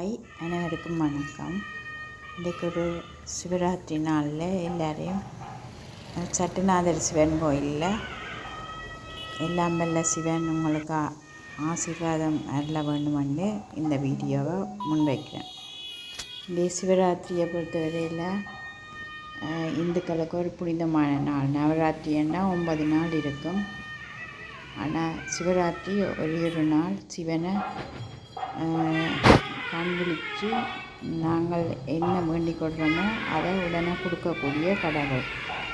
Hi அனைவருக்கும் வணக்கம். இன்றைக்கு ஒரு சிவராத்திரி நாளில் எல்லாரையும் சட்டுநாதர் சிவன் கோயிலில் எல்லாம் வல்ல சிவன் உங்களுக்கு ஆசீர்வாதம் அருள வேண்டுமென்று இந்த வீடியோவை முன்வைக்கிறேன். இந்த சிவராத்திரியை பொறுத்தவரையில் இந்துக்களுக்கு ஒரு புனிதமான நாள். நவராத்திரின்னா ஒன்பது நாள் இருக்கும். ஆனால் சிவராத்திரி ஒரே ஒரு நாள் சிவனை ஆஹ், விழித்து நாங்கள் என்ன வேண்டிக் கொள்கிறோமோ அதை உடனே கொடுக்கக்கூடிய கடவுள்.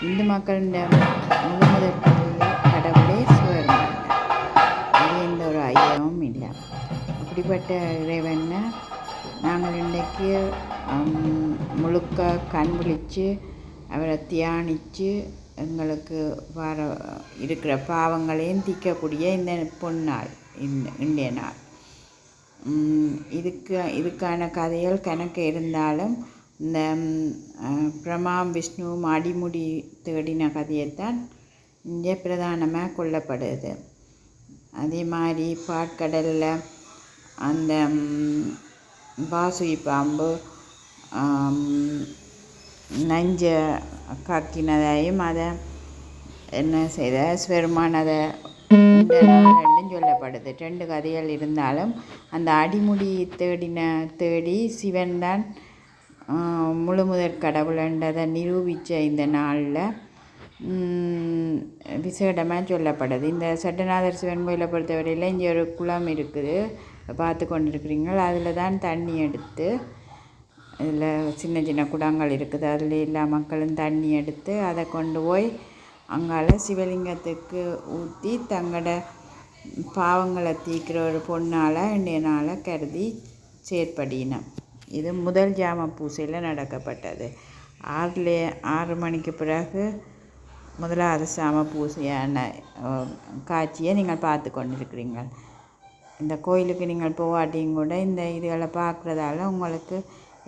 இந்து மக்களின் முழு கடவுளே- கடவுளே அது எந்த ஒரு ஐயமும் இல்லை. அப்படிப்பட்ட இறைவனை நாங்கள் இன்றைக்கு முழுக்க கண் விழித்து அவரை தியானித்து எங்களுக்கு வர இருக்கிற பாவங்களையும் தீர்க்கக்கூடிய இந்த பொன்னாள் இந்த இன்றைய நாள். இதுக்கு இதுக்கான கதைகள் கணக்கு இருந்தாலும் இந்த பிரம்மா விஷ்ணுவும் அடிமுடி தேடின கதையைத்தான் இங்கே பிரதானமாக கொல்லப்படுது அதே மாதிரி பாட்கடலில் அந்த பாசுகி பாம்பு நஞ்ச கக்கினதையும் அதை என்ன செய்த? சிவருமான் சொல்லப்படுது. ரெண்டு கதைகள் இருந்தாலும் அந்த அடிமுடி தேடின தேடி சிவன் தான் முழு முதற் கடவுளன்றதை நிரூபித்த இந்த நாளில் விசேடமாக சொல்லப்படுது. இந்த சட்டநாதர் சிவன் கோயிலை பொறுத்தவரையில் இங்கே ஒரு குளம் இருக்குது. பார்த்து கொண்டிருக்கிறீங்க அதில் தான் தண்ணி எடுத்து இதில் சின்ன சின்ன குடங்கள் இருக்குது. அதில் எல்லா மக்களும் தண்ணி எடுத்து அதை கொண்டு போய் அங்கால சிவலிங்கத்துக்கு ஊற்றி தங்களோட பாவங்களை தீர்க்கிற ஒரு பொண்ணால் இன்றைய நாளை கருதி செயற்படினம் இது முதல் ஜாம பூசையில் நடக்கப்பட்டது. ஆறுல ஆறு மணிக்கு பிறகு முதலாவது சாம பூசையான காட்சியை நீங்கள் பார்த்து கொண்டிருக்கிறீங்க இந்த கோயிலுக்கு நீங்கள் போகாட்டியும் கூட இந்த இதுகளை பார்க்குறதால உங்களுக்கு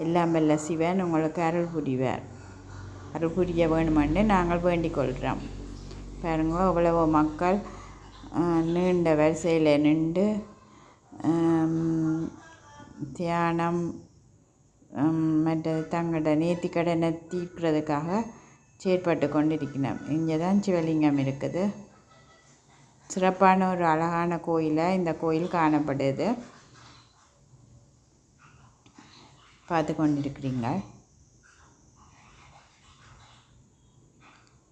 எல்லாம் வல்ல சிவன் உங்களுக்கு அருள் புரிவார். அருள் புரிய வேணுமென்று நாங்கள் வேண்டிக் கொள்கிறோம். பாருங்க எவ்வளவோ மக்கள் நீண்ட வரிசையில் நின்று தியானம் மற்ற தங்களோட தங்களோட நேர்த்திக்கடனை தீர்க்கிறதுக்காக செயற்பட்டு கொண்டிருக்கிறோம். இங்கே தான் சிவலிங்கம் இருக்குது. சிறப்பான ஒரு அழகான கோயிலாக இந்த கோயில் காணப்படுது. பார்த்து கொண்டிருக்கிறீங்க.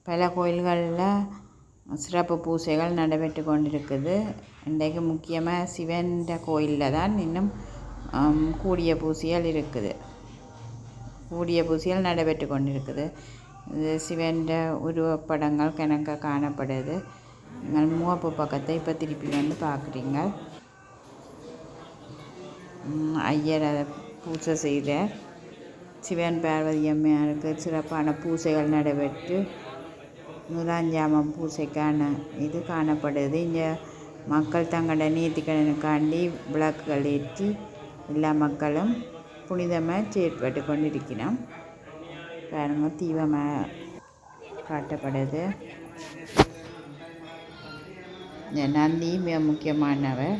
பல கோயில்களில் சிறப்பு பூசைகள் நடைபெற்று கொண்டிருக்குது. இன்றைக்கு முக்கியமாக சிவன் கோயிலில் தான் இன்னும் கூடிய பூசைகள் இருக்குது. கூடிய பூசைகள் நடைபெற்று கொண்டிருக்குது. இது சிவன் உருவப்படங்கள் கணக்க காணப்படுது. நீங்கள் மூவப்பு பக்கத்தை இப்போ திருப்பி வந்து பார்க்குறீங்க ஐயர் அதை பூஜை செய்த சிவன் பார்வதி அம்மையாருக்கு சிறப்பான பூசைகள் நடைபெற்று நூறாஞ்சாமம் பூசைக்கான இது காணப்படுது. இங்கே மக்கள் தங்களோட நீதிக்கடனுக்காண்டி விளக்குகள் ஏற்றி எல்லா மக்களும் புனிதமாக செயற்பட்டு கொண்டிருக்கிறோம். பாருங்க தீபமாக காட்டப்படுது. இந்த நந்தி மிக முக்கியமானவர்.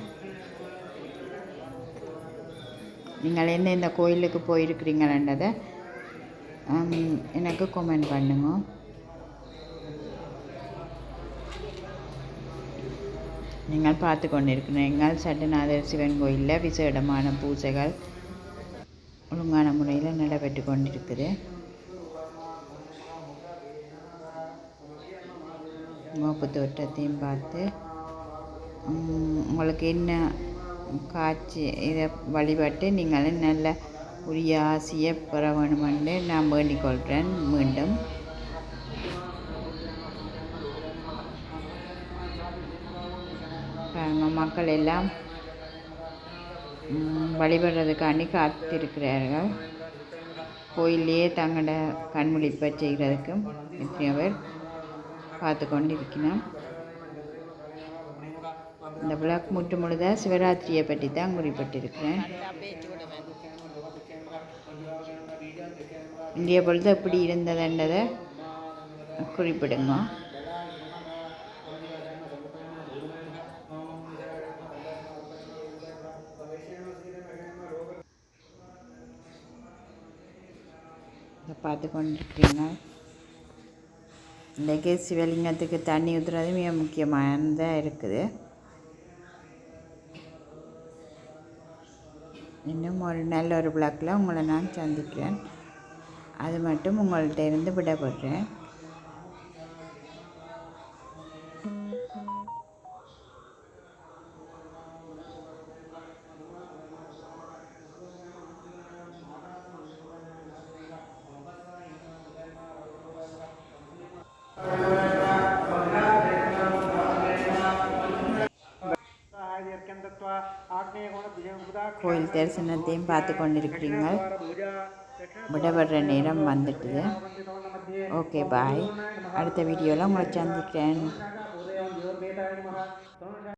நீங்கள் எந்தெந்த கோயிலுக்கு போயிருக்கிறீங்களன்றதை எனக்கு கமெண்ட் பண்ணுங்கள் நீங்கள் பார்த்து கொண்டிருக்கணும். எங்கள் சட்டநாதர் சிவன் கோயிலில் விசேடமான பூஜைகள் ஒழுங்கான முறையில் நடைபெற்று கொண்டிருக்குது. மோப்பு தோட்டத்தையும் பார்த்து உங்களுக்கு என்ன காட்சி இதை வழிபட்டு நீங்களும் நல்ல உரிய ஆசையை பெற வேணுமென்று நான் வேண்டிக் கொள்கிறேன். மீண்டும் மக்கள் எல்லாம் வழிபடுறதுக்கு வழிபடுறதுக்காண்டி காத்திருக்கிறார்கள். கோயிலேயே தங்களோட கண்முழிப்பை செய்கிறதுக்கும் எத்தனையோ பேர் பார்த்து கொண்டு இருக்கிறோம் இந்த விளக்கு முற்று முழுதாக சிவராத்திரியை பற்றி தான் குறிப்பிட்டிருக்கிறேன். இந்திய பொழுது எப்படி இருந்ததுன்றதை குறிப்பிடுங்க. இதை பார்த்து கொண்டிருக்கிறீங்க இன்றைக்கு சிவலிங்கத்துக்கு தண்ணி ஊற்றுறது மிக முக்கியமானதாக இருக்குது. இன்னும் ஒரு நல்ல ஒரு பிளாக்கில் உங்களை நான் சந்திக்கிறேன். அது மட்டும் உங்கள்கிட்ட இருந்து விடப்படுறேன் கோயில் தரிசனத்தையும் பார்த்து கொண்டிருக்கிறீர்கள். விடப்படுற நேரம் வந்துட்டுது ஓகே பாய் அடுத்த வீடியோவில் உங்களை சந்திக்கிறேன்.